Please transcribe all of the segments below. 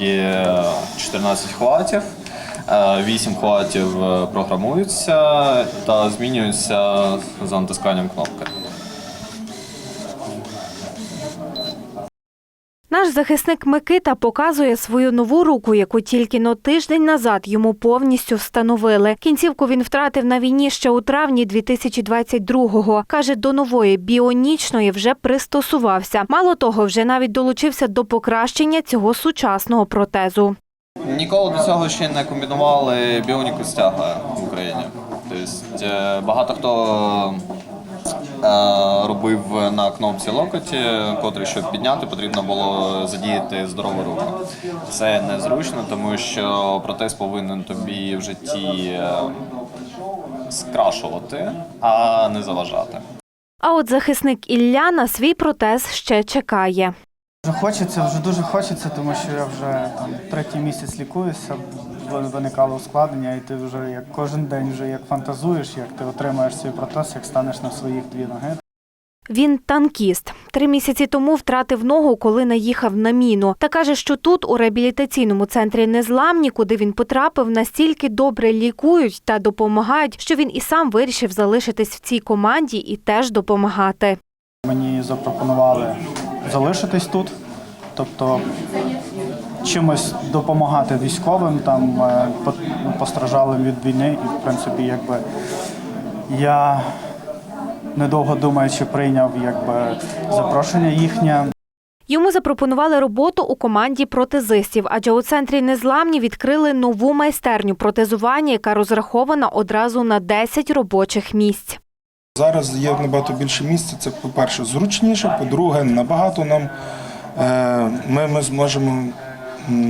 є 14 хватів. 8 хватів е, програмуються та змінюються за натисканням кнопки. Наш захисник Микита показує свою нову руку, яку тільки но тиждень назад йому повністю встановили. Кінцівку він втратив на війні ще у травні 2022-го. Каже, до нової біонічної вже пристосувався. Мало того, вже навіть долучився до покращення цього сучасного протезу. Ніколи до цього ще не комбінували біоніку стяга в Україні. Тобто е, багато хто робив на кнопці локоті, котрий, щоб підняти, потрібно було задіяти здорову руку. Це незручно, тому що протез повинен тобі в житті е, скрашувати, а не заважати. А от захисник Ілля на свій протез ще чекає. Вже хочеться, вже дуже хочеться, тому що я вже там третій місяць лікуюся, виникало ускладнення, і ти вже як кожен день вже як фантазуєш, як ти отримаєш свій протез, як станеш на своїх дві ноги. Він танкіст. Три місяці тому втратив ногу, коли наїхав на міну. Та каже, що тут, у реабілітаційному центрі Незламні, куди він потрапив, настільки добре лікують та допомагають, що він і сам вирішив залишитись в цій команді і теж допомагати. Мені запропонували залишитись тут, тобто чимось допомагати військовим, там е, постраждалим від війни. І в принципі, якби я недовго думаючи прийняв якби запрошення їхнє. Йому запропонували роботу у команді протезистів, адже у центрі Незламні відкрили нову майстерню протезування, яка розрахована одразу на 10 робочих місць. Зараз є набагато більше місця. Це, по-перше, зручніше, по-друге, набагато нам е, ми, ми зможемо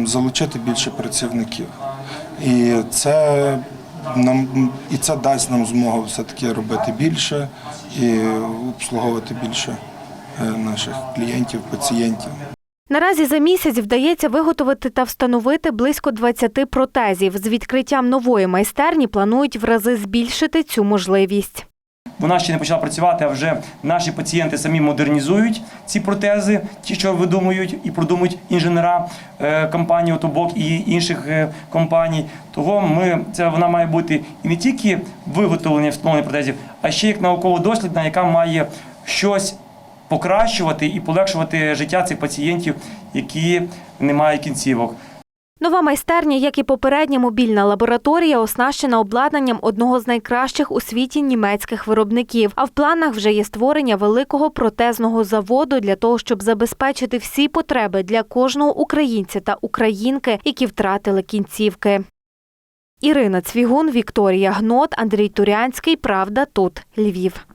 залучити більше працівників. І це нам і це дасть нам змогу все-таки робити більше і обслуговувати більше е, наших клієнтів, пацієнтів. Наразі за місяць вдається виготовити та встановити близько 20 протезів. З відкриттям нової майстерні планують в рази збільшити цю можливість. Вона ще не почала працювати, а вже наші пацієнти самі модернізують ці протези, ті, що видумують і продумують інженера е, компанії Отобок і інших е, компаній. Того ми це вона має бути і не тільки виготовлення встановлення протезів, а ще як науково-дослідна, яка має щось покращувати і полегшувати життя цих пацієнтів, які не мають кінцівок. Нова майстерня, як і попередня мобільна лабораторія, оснащена обладнанням одного з найкращих у світі німецьких виробників. А в планах вже є створення великого протезного заводу для того, щоб забезпечити всі потреби для кожного українця та українки, які втратили кінцівки. Ірина Цвігун, Вікторія Гнот, Андрій Турянський. Правда, тут Львів.